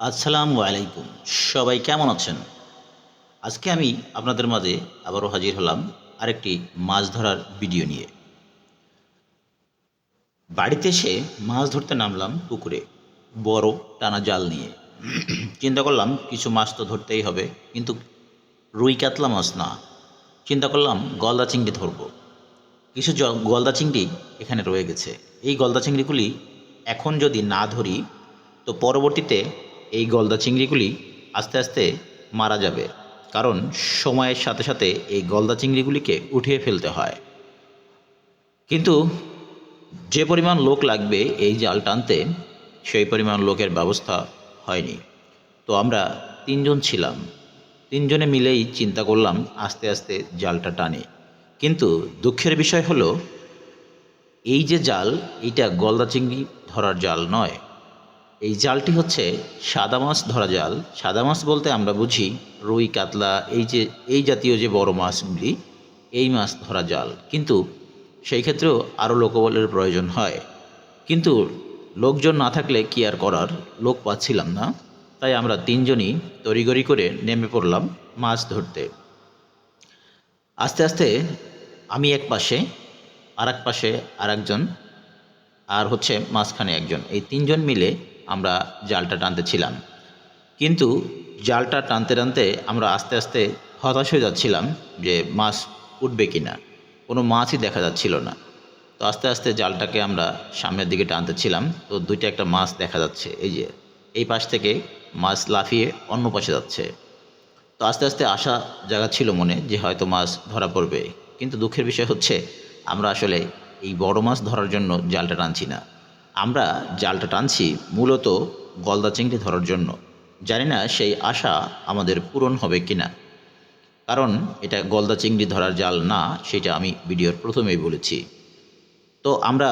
আসসালামু আলাইকুম। সবাই কেমন আছেন? আজকে আমি আপনাদের মাঝে আবারও হাজির হলাম আরেকটি মাছ ধরার ভিডিও নিয়ে। বাড়িতে এসে মাছ ধরতে নামলাম পুকুরে, বড় টানা জাল নিয়ে। চিন্তা করলাম কিছু মাছ তো ধরতেই হবে, কিন্তু রুই কাতলা মাছ না। চিন্তা করলাম গলদা চিংড়ি ধরবো। কিছু গলদা চিংড়ি এখানে রয়ে গেছে। এই গলদা চিংড়িগুলি এখন যদি না ধরি, তো পরবর্তীতে এই গলদা চিংড়িগুলি আস্তে আস্তে মারা যাবে। কারণ সময়ের সাথে সাথে এই গলদা চিংড়িগুলিকে উঠিয়ে ফেলতে হয়। কিন্তু যে পরিমাণ লোক লাগবে এই জাল টানতে, সেই পরিমাণ লোকের ব্যবস্থা হয়নি। তো আমরা তিনজন ছিলাম। তিনজনে মিলেই চিন্তা করলাম আস্তে আস্তে জালটা টানে। কিন্তু দুঃখের বিষয় হলো, এই যে জাল এইটা গলদা চিংড়ি ধরার জাল নয়। এই জালটি হচ্ছে সাদা মাছ ধরা জাল। সাদা মাছ বলতে আমরা বুঝি রুই, কাতলা, এই যে, এই জাতীয় যে বড় মাছগুলি, এই মাছ ধরা জাল। কিন্তু সেই ক্ষেত্রেও আরও লোকবলের প্রয়োজন হয়। কিন্তু লোকজন না থাকলে কি আর করার? লোক পাচ্ছিলাম না। তাই আমরা তিনজনই তড়িগড়ি করে নেমে পড়লাম মাছ ধরতে। আস্তে আস্তে আমি এক পাশে আর এক পাশে আর একজন আর হচ্ছে মাঝখানে একজন। এই তিনজন মিলে আমরা জালটা টানতেছিলাম কিন্তু জালটা টানতে টানতে আমরা আস্তে আস্তে হতাশ হয়ে যাচ্ছিলাম যে মাছ উঠবে কি না কোনো মাছই দেখা যাচ্ছিল না। তো আস্তে আস্তে জালটাকে আমরা সামনের দিকে টানতেছিলাম তো দুইটা একটা মাছ দেখা যাচ্ছে। এই যে, এই পাশ থেকে মাছ লাফিয়ে অন্য পাশে যাচ্ছে। তো আস্তে আস্তে আশা জায়গা ছিল মনে যে হয়তো মাছ ধরা পড়বে। কিন্তু দুঃখের বিষয় হচ্ছে, আমরা আসলে এই বড় মাছ ধরার জন্য জালটা টানছি না। আমরা জালটা টানছি মূলত গলদা চিংড়ি ধরার জন্য। জানি না সেই আশা আমাদের পূরণ হবে কি না কারণ এটা গলদা চিংড়ি ধরার জাল না, সেটা আমি ভিডিওর প্রথমেই বলেছি। তো আমরা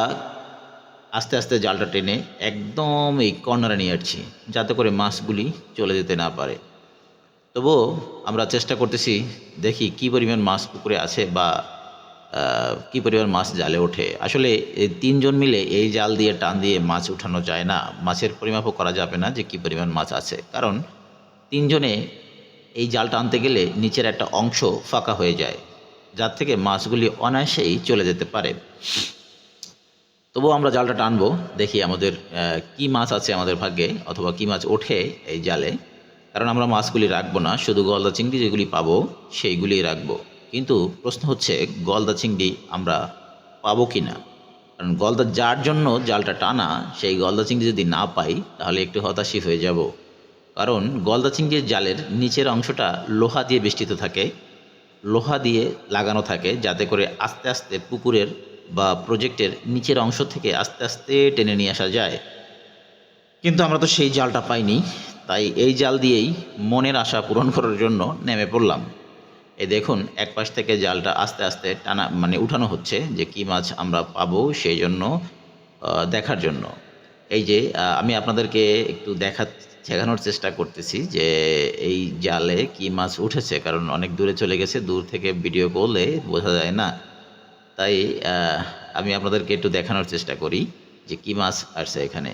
আস্তে আস্তে জালটা টেনে একদম এই কর্নারে নিয়ে আসছি, যাতে করে মাছগুলি চলে যেতে না পারে। তবুও আমরা চেষ্টা করতেছি, দেখি কি পরিমাণ মাছ পুকুরে আছে বা কি পরিমাণ মাছ জালে ওঠে? আসলে তিনজন মিলে এই জাল দিয়ে, টান দিয়ে মাছ উঠানো যায় না। মাছের পরিমাপও করা যাবে না যে কি পরিমাণ মাছ আছে। কারণ তিনজনে এই জাল টানতে গেলে নিচের একটা অংশ ফাঁকা হয়ে যায়, যার থেকে মাছগুলি অনায়াসেই চলে যেতে পারে। তবুও আমরা জালটা টানবো, দেখি আমাদের কি মাছ আছে আমাদের ভাগ্যে অথবা কি মাছ ওঠে এই জালে। কারণ আমরা মাছগুলি রাখব না, শুধু গলদা চিংড়ি যেগুলি পাবো, সেইগুলিই রাখব। কিন্তু প্রশ্ন হচ্ছে, গলদা চিংড়ি আমরা পাবো কি না কারণ গলদা যার জন্য জালটা টানা, সেই গলদা চিংড়ি যদি না পাই, তাহলে একটু হতাশই হয়ে যাব। কারণ গলদা চিংড়ির জালের নিচের অংশটা লোহা দিয়ে বেষ্টিত থাকে, লোহা দিয়ে লাগানো থাকে, যাতে করে আস্তে আস্তে পুকুরের বা প্রজেক্টের নিচের অংশ থেকে আস্তে আস্তে টেনে নিয়ে আসা যায়। কিন্তু আমরা তো সেই জালটা পাইনি, তাই এই জাল দিয়েই মনের আশা পূরণ করার জন্য নেমে পড়লাম। এই দেখুন এক পাশ থেকে জালটা আস্তে আস্তে টানা মানে উঠানো হচ্ছে যে কী মাছ আমরা পাবো সেই জন্য দেখার জন্য। এই যে আমি আপনাদেরকে একটু দেখা শেখানোর চেষ্টা করতেছি যে এই জালে কি মাছ উঠেছে, কারণ অনেক দূরে চলে গেছে, দূর থেকে ভিডিও করলে বোঝা যায় না। তাই আমি আপনাদেরকে একটু দেখানোর চেষ্টা করি যে কি মাছ আসছে এখানে।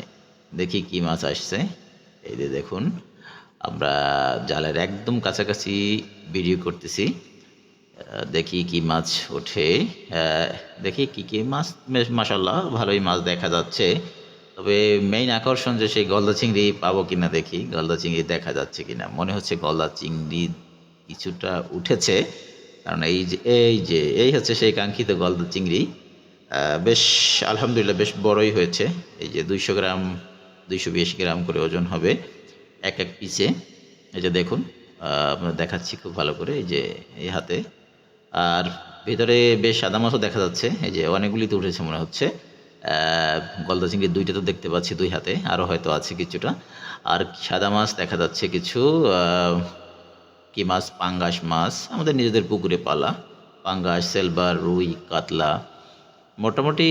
দেখি কি মাছ আসছে। এই যে দেখুন। আমরা জালের একদম কাছাকাছি ভিডিও করতেছি। দেখি কি মাছ ওঠে। দেখি কি কি মাছ মাসাল্লাহ ভালোই মাছ দেখা যাচ্ছে। তবে মেইন আকর্ষণ যে সেই গলদা চিংড়ি পাবো কিনা দেখি, গলদা চিংড়ি দেখা যাচ্ছে কিনা। মনে হচ্ছে গলদা চিংড়ি কিছুটা উঠেছে। কারণ এই যে এই যে, এই হচ্ছে সেই কাঙ্ক্ষিত গলদা চিংড়ি। বেশ, আলহামদুলিল্লাহ বেশ বড়ই হয়েছে। এই যে দুইশো গ্রাম, দুইশো বিশ গ্রাম করে ওজন হবে। এক এক পিসে। এই যে দেখুন আপনার দেখাচ্ছি খুব ভালো করে এই যে এই হাতে। আর ভিতরে বেশ সাদা মাছও দেখা যাচ্ছে, এই যে অনেকগুলি তো উঠেছে মনে হচ্ছে। গলদা চিংড়ি দুইটা তো দেখতে পাচ্ছি দুই হাতে, আরও হয়তো আছে কিছুটা। আর সাদা মাছ দেখা যাচ্ছে কিছু কি মাছ? পাঙ্গাস মাছ, আমাদের নিজেদের পুকুরে পালা। পাঙ্গাস সেলভার রুই, কাতলা। মোটামুটি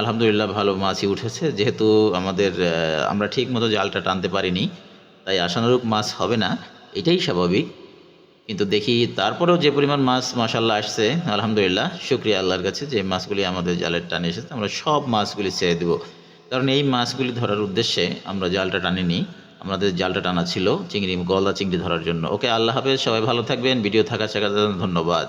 আলহামদুলিল্লাহ ভালো মাছই উঠেছে। যেহেতু আমাদের আমরা ঠিক মতো জালটা টানতে পারিনি তাই আশানুরূপ মাছ হবে না, এটাই স্বাভাবিক। কিন্তু দেখি তারপরেও যে পরিমাণ মাছ মাসাল্লাহ আসছে, আলহামদুলিল্লাহ, শুক্রিয়া আল্লাহর কাছে যে মাছগুলি আমাদের জালের টানে এসেছে, আমরা সব মাছগুলি ছেড়ে দেবো। কারণ এই মাছগুলি ধরার উদ্দেশ্যে আমরা জালটা টানিনি আমাদের জালটা টানা ছিল, চিংড়ি, গলদা চিংড়ি ধরার জন্য। ওকে, আল্লাহ হাফেজ, সবাই ভালো থাকবেন, ভিডিও থাকা থাকার জন্য ধন্যবাদ।